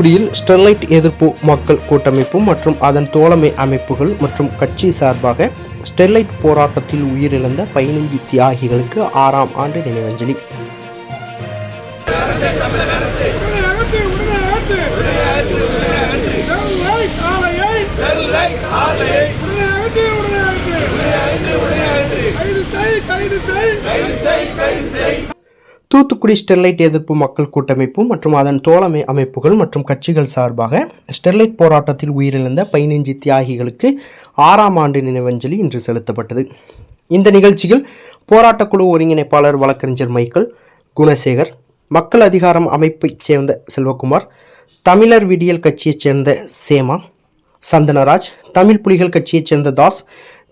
தூத்துக்குடியில் ஸ்டெர்லைட் எதிர்ப்பு மக்கள் கூட்டமைப்பு மற்றும் அதன் தோழமை அமைப்புகள் மற்றும் கட்சி சார்பாக ஸ்டெர்லைட் போராட்டத்தில் உயிரிழந்த பதினைஞ்சு தியாகிகளுக்கு ஆறாம் ஆண்டு நினைவஞ்சலி கைது செய், கைது செய். தூத்துக்குடி ஸ்டெர்லைட் எதிர்ப்பு மக்கள் கூட்டமைப்பு மற்றும் அதன் தோழமை அமைப்புகள் மற்றும் கட்சிகள் சார்பாக ஸ்டெர்லைட் போராட்டத்தில் உயிரிழந்த பதினைஞ்சு தியாகிகளுக்கு ஆறாம் ஆண்டு நினைவஞ்சலி இன்று செலுத்தப்பட்டது. இந்த நிகழ்ச்சியில் போராட்டக்குழு ஒருங்கிணைப்பாளர் வழக்கறிஞர் மைக்கேல் குணசேகர் மக்கள் அதிகாரம் அமைப்பைச் சேர்ந்த செல்வகுமார் தமிழர் விடியல் கட்சியைச் சேர்ந்த சேமா சந்தனராஜ் தமிழ் புலிகள் கட்சியைச் சேர்ந்த தாஸ்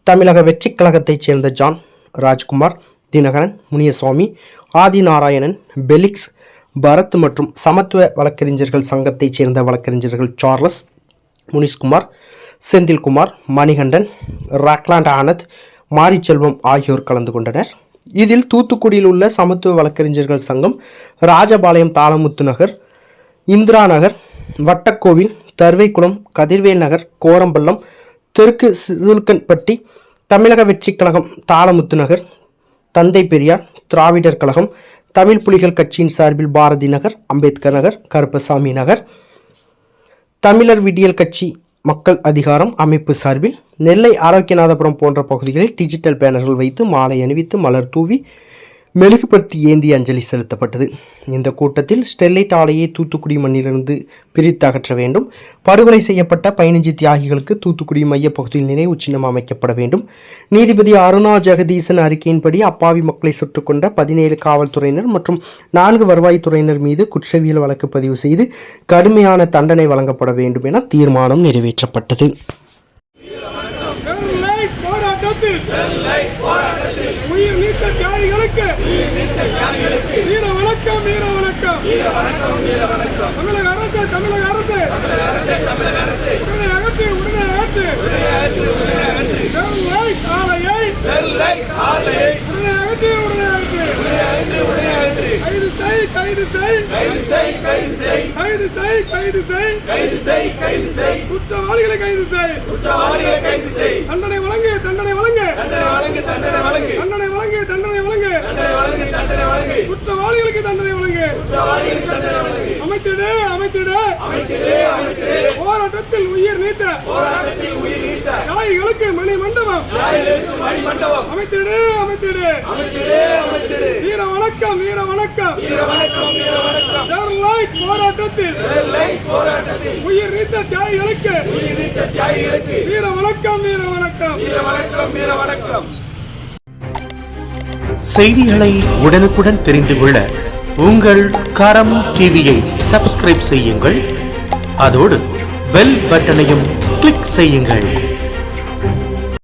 தமிழக வெற்றிக் கழகத்தைச் சேர்ந்த ஜான் ராஜ்குமார் தினகரன் முனியசுவாமி ஆதிநாராயணன் பெலிக்ஸ் பரத் மற்றும் சமத்துவ வழக்கறிஞர்கள் சங்கத்தைச் சேர்ந்த வழக்கறிஞர்கள் சார்லஸ் முனிஷ்குமார் செந்தில்குமார் மணிகண்டன் ராக்லாண்ட் ஆனந்த் மாரிச்செல்வம் ஆகியோர் கலந்து கொண்டனர். இதில் தூத்துக்குடியில் உள்ள சமத்துவ வழக்கறிஞர்கள் சங்கம் ராஜபாளையம் தாளமுத்து நகர் இந்திரா நகர் வட்டக்கோவில் தர்வைக்குளம் கதிர்வேல் நகர் கோரம்பள்ளம் தெற்கு சிதுல்கன்பட்டி தமிழக வெற்றிக் கழகம் தாளமுத்து நகர் தந்தை பெரியார் திராவிடர் கழகம் தமிழ் புலிகள் கட்சியின் சார்பில் பாரதி நகர் அம்பேத்கர் நகர் கருப்பசாமி நகர். தமிழர் விடியல் கட்சி மக்கள் அதிகாரம் அமைப்பு சார்பில் நெல்லை ஆரோக்கியநாதபுரம் போன்ற பகுதிகளில் டிஜிட்டல் பேனர்கள் வைத்து மாலை அணிவித்து மலர் தூவி மெழுகுபடுத்தி ஏந்தி அஞ்சலி செலுத்தப்பட்டது. இந்த கூட்டத்தில் ஸ்டெர்லைட் ஆலையை தூத்துக்குடி மண்ணிலிருந்து பிரித்து அகற்ற வேண்டும். படுகொலை செய்யப்பட்ட பதினஞ்சு தியாகிகளுக்கு தூத்துக்குடி மையப்பகுதியில் நினைவு சின்னம் அமைக்கப்பட வேண்டும். நீதிபதி அருணா ஜெகதீசன் அறிக்கையின்படி அப்பாவி மக்களை சுட்டுக்கொண்ட பதினேழு காவல்துறையினர் மற்றும் நான்கு வருவாய்த்துறையினர் மீது குற்றவியல் வழக்கு பதிவு செய்து கடுமையான தண்டனை வழங்கப்பட வேண்டும் என தீர்மானம் நிறைவேற்றப்பட்டது. எல்லை போராட்டத்தில். உயிர் நீத்த தியாகிகளுக்கு வீர வணக்கம் வீர வணக்கம். தமிழக அரசு தமிழக அரசு தமிழக அரசு. உடனே அகற்று உடனே அகற்று ஸ்டெர்லைட் ஆலையை உடனே அகற்று உடனே அகற்று கைது செய். கைது செய் கைது செய். கைது செய் குற்றவாளிகளை கைது செய். தண்டனை வழங்கு தண்டனை வழங்கு. தண்டனை வழங்கு தண்டனை வழங்கு. குற்றவாளிகளுக்கு தண்டனை வழங்கு. அமைத்திடு அமைத்திடு. போராட்டத்தில் உயிர் நீத்த. தியாகிகளுக்கு மணி மண்டபம். அமைத்திடு அமைத்திடு. வீர வணக்கம் வீர வணக்கம். ஸ்டெர்லைட் போராட்டத்தில். உயிர் நீத்த தியாகிகளுக்கு. வீர வணக்கம் வீர வணக்கம். வீர வணக்கம் வீர வணக்கம் செய்திகளை உடனுக்குடன் தெரிந்து கொள்ள உங்கள் கரம் டிவியை சப்ஸ்கிரைப் செய்யுங்கள். அதோடு பெல் பட்டனையும் கிளிக் செய்யுங்கள்.